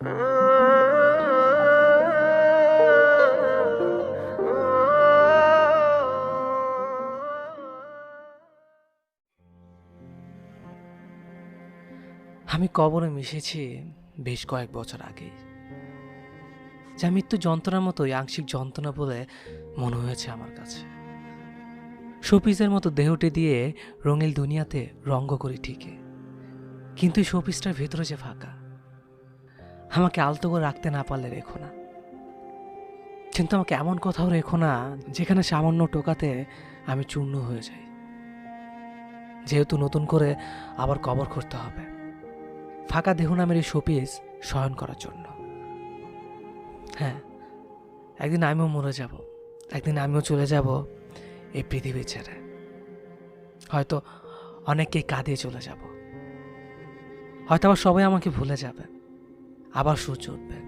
আমি কবরে মিশেছি বেশ কয়েক বছর আগে যা মৃত্যু যন্ত্রণার মতোই আংশিক যন্ত্রণা বলে মনে হয়েছে আমার কাছে। শোপিসের মতো দেহটি দিয়ে রঙিল দুনিয়াতে রঙ্গ করি ঠিকই, কিন্তু শোপিসটার ভেতরে যে ফাঁকা আমাকে আলতো করে রাখতে না পারলে রেখো না। কিন্তু আমাকে এমন কোথাও রেখো না, যেখানে সামান্য টোকাতে আমি চূর্ণ হয়ে যাই। যেহেতু নতুন করে আবার কবর করতে হবে। ফাঁকা দেহ নামের এই শোপিস শয়ন করার জন্য। হ্যাঁ একদিন আমিও মরে যাব। একদিন আমিও চলে যাব এই পৃথিবী ছেড়ে। হয়তো অনেককেই কাঁদিয়ে চলে যাব। হয়তো আবার সবাই আমাকে ভুলে যাবে। আবার সূর্য উঠবে।